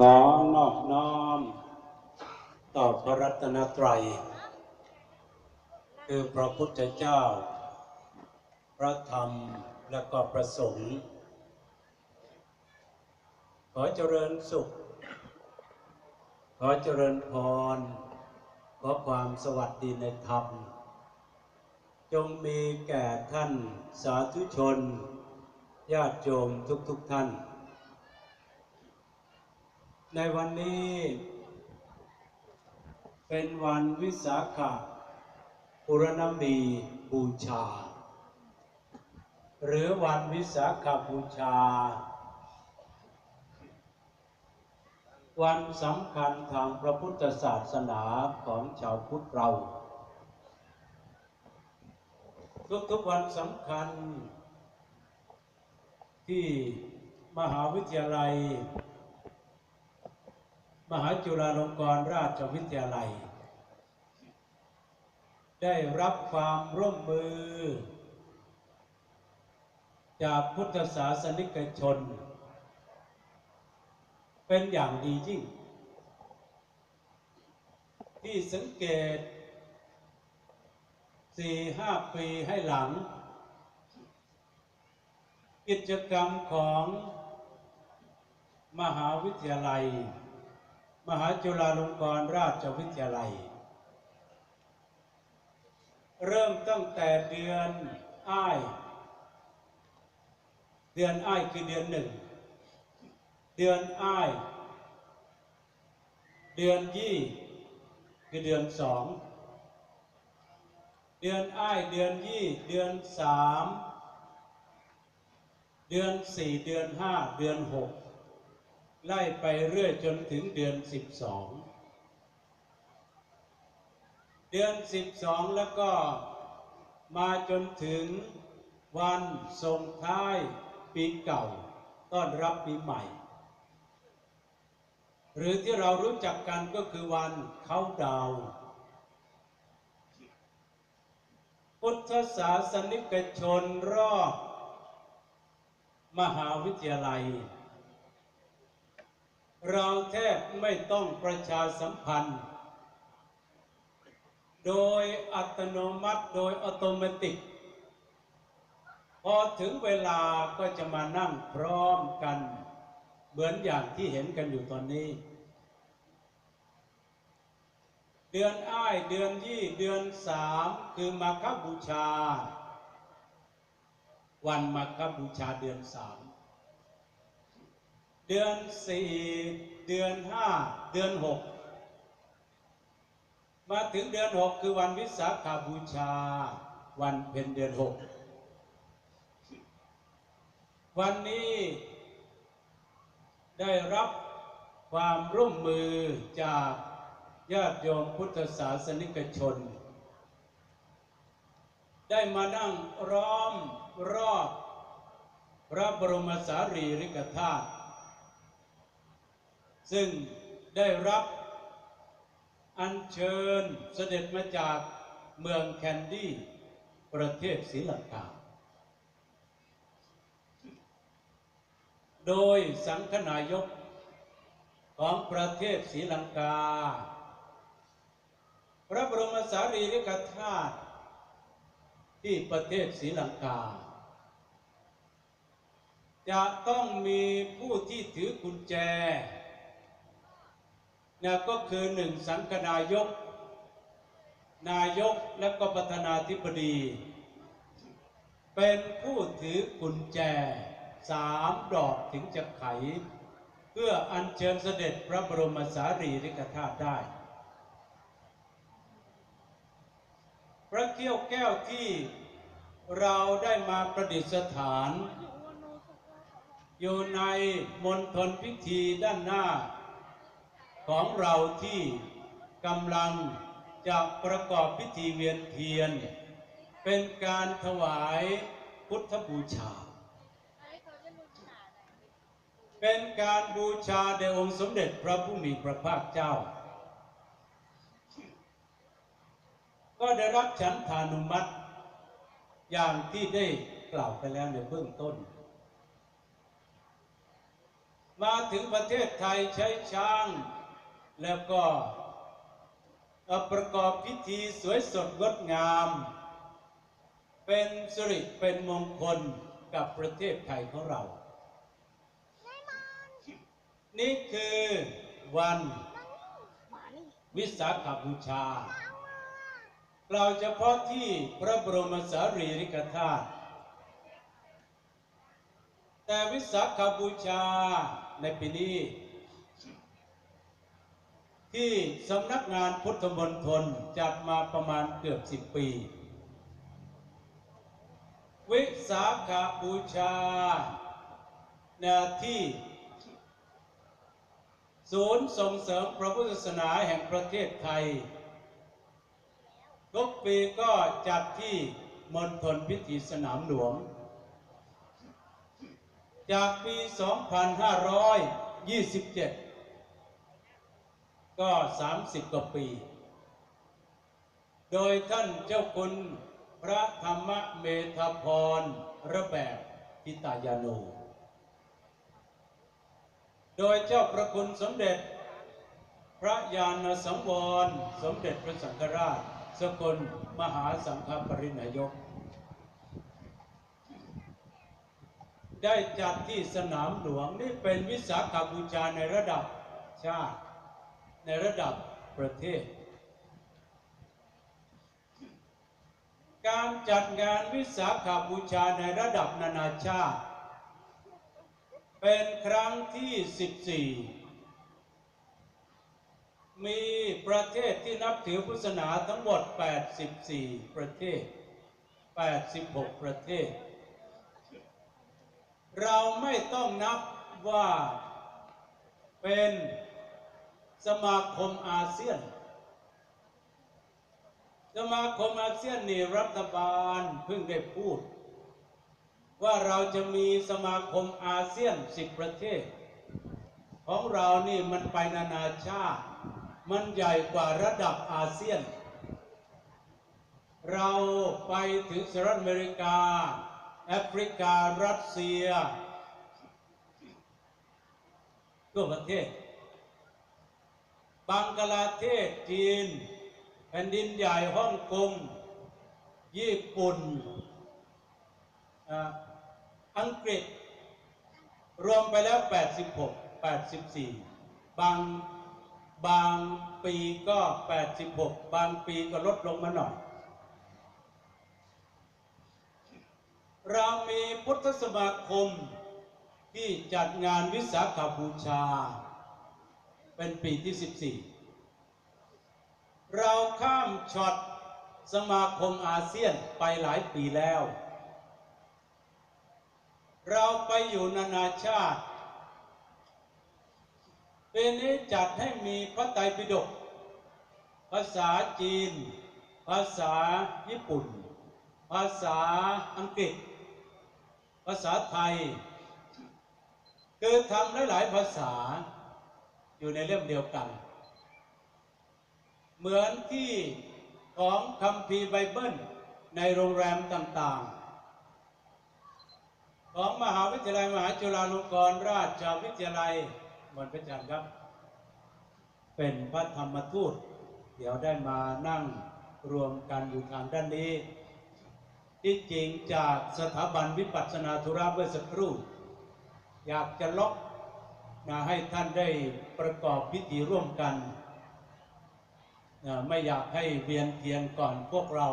ขอนอบน้อม ต่อพระรัตนตรัย คือพระพุทธเจ้า พระธรรมและก็พระสงฆ์ขอเจริญสุข ขอเจริญพร ขอความสวัสดีในธรรม จงมีแก่ท่านสาธุชน ญาติโยมทุกๆทท่าน ในวันนี้ เป็นวันวิสาขปุรณมีบูชา หรือวันวิสาขบูชา วันสำคัญทางพระพุทธศาสนาของชาวพุทธเรา ทุกๆวันสำคัญที่มหาวิทยาลัย หาจุฬาลงกรณราชวิทยาลัย ได้รับความร่วมมือ จากพุทธศาสนิกชน เป็นอย่างดียิ่ง ที่สังเกตสี่ห้าปีให้หลัง กิจกรรมของมหาวิทยาลัย มหาจุฬาลงกรณราชวิทยาลัย เริ่มตั้งแต่เดือนอ้าย เดือนอ้ายคือเดือนหนึ่ง เดือนอ้าย เดือนยี่คือเดือนสองเดือนอ้ายเดือนยี่เดือนสามเดือนสี่เดือนห้าเดือนหก ไล่ไปเรื่อยจนถึงเดือนสิบสองเดือนสิบสองแล้วก็มาจนถึงวันส่งท้ายปีเก่า ต้อนรับปีใหม่ หรือที่เรารู้จักกันก็คือวันเขาดาว พุทธศาสนิกชนรอบมหาวิทยาลัย เราแทบไม่ต้องประชาสัมพันธ์ โดยอัตโนมัติโดยอัตโนมัติพอถึงเวลาก็จะมานั่งพร้อมกัน เหมือนอย่างที่เห็นกันอยู่ตอนนี้ เดือนอ้ายเดือนยี่เดือนสามคือมาคบูชา วันมาคบูชาเดือนสาม เดือนสี่เดือนห้าเดือนหกมาถึงเดือนหกคือวันวิสาขาบูชา วันเพ็ญเดือนหกวันนี้ได้รับความร่วมมือจากญาติโยมพุทธศาสนิกชน ได้มานั่งร้อมรอบพระบรมสารีริกธาตุ ซึ่งได้รับอัญเชิญเสด็จมาจากเมืองแคนดี้ ประเทศศรีลังกา โดยสังฆนายกของประเทศศรีลังกา พระบรมสารีริกธาตุที่ประเทศศรีลังกา จะต้องมีผู้ที่ถือกุญแจ นะก็คือหนึ่งสังฆนายก นายกและก็ประธานาธิบดี เป็นผู้ถือกุญแจสามดอกถึงจะไข เพื่ออัญเชิญเสด็จพระบรมสารีริกธาตุได้ พระเกี้ยวแก้วที่เราได้มาประดิษฐาน อยู่ในมณฑลพิธีด้านหน้า ของเราที่กำลังจะประกอบพิธีเวียนเทียน เป็นการถวายพุทธบูชา เป็นการบูชาแด่องค์สมเด็จพระผู้มีพระภาคเจ้า ก็ได้รับฉันทานุมัติ อย่างที่ได้กล่าวไปแล้วในเบื้องต้นมมาถึงประเทศไทยใช้ช้าง แล้วก็ประกอบพิธีสวยสดงดงาม เป็นสิริเป็นมงคลกับประเทศไทยของเรา นี่คือวันวิสาขบูชากล่าเฉพาะที่พระบรมสารีริกธาตุแต่วิสาขบูชาในปีนี้ ที่สำนักงานพุทธมณฑลจัดมาประมาณเกือบสิบปี วิสาขบูชาหน้าที่ ศูนย์ส่งเสริมพระพุทธศาสนาแห่งประเทศไทย ทุกปีก็จัดที่มณฑลพิธีสนามหลวง จากปี 2527 ก็ 30 กว่าปี โดยท่านเจ้าคุณพระธรรมเมธพรระแบบพิตายาโนโดยเจ้าประคุณสมเด็จ พระยาณสังวร สมเด็จพระสังฆราช สกลมหาสังฆปรินายก ได้จัดที่สนามหลวงนี่เป็นวิสาขบูชาในระดับชาติ ในระดับประเทศ การจัดงานวิสาขบูชาในระดับนานาชาติ เป็นครั้งที่ 14 มีประเทศที่นับถือพุทธศาสนาทั้งหมด 84 ประเทศ 86 ประเทศ เราไม่ต้องนับว่าเป็น สมาคมอาเซียน สมาคมอาเซียนนี่รัฐบาลเพิ่งได้พูด ว่าเราจะมีสมาคมอาเซียนสิบประเทศ ของเรานี่มันไปนานาชาติ มันใหญ่กว่าระดับอาเซียน เราไปถึงสหรัฐอเมริกา แอฟริกา รัสเซียทั่วประเทศ บังกลาเทศจีน แผ่นดินใหญ่ฮ่องกงญี่ปุ่นอังกฤษ รวมไปแล้ว 86 84 บางบางปีก็ 86 บางปีก็ลดลงมาหน่อย เรามีพุทธสมาคมที่จัดงานวิสาขบูชา เป็นปีที่ 14 เราข้ามช็อตสมาคมอาเซียนไปหลายปีแล้ว เราไปอยู่นานาชาติปีนี้จัดให้มีพระไตรปิฎกภาษาจีน ภาษาญี่ปุ่น ภาษาอังกฤษ ภาษาไทย คือทำหลาย ๆ ภาษา อยู่ในเล่มเดียวกัน เหมือนที่ของคัมภีร์ไบเบิลในโรงแรมต่างๆ ของมหาวิทยาลัยมหาจุฬาลงกรณราชวิทยาลัยหมดพระจันทร์ครับ เป็นพระธรรมทูต เดี๋ยวได้มานั่งรวมกันอยู่ทางด้านนี้ ที่จริงจากสถาบันวิปัสสนาธุระเมื่อสักครู่ อยากจะล็อก นะให้ท่านได้ประกอบพิธีร่วมกันนะไม่อยากให้เวียนเทียนก่อนพวกเรา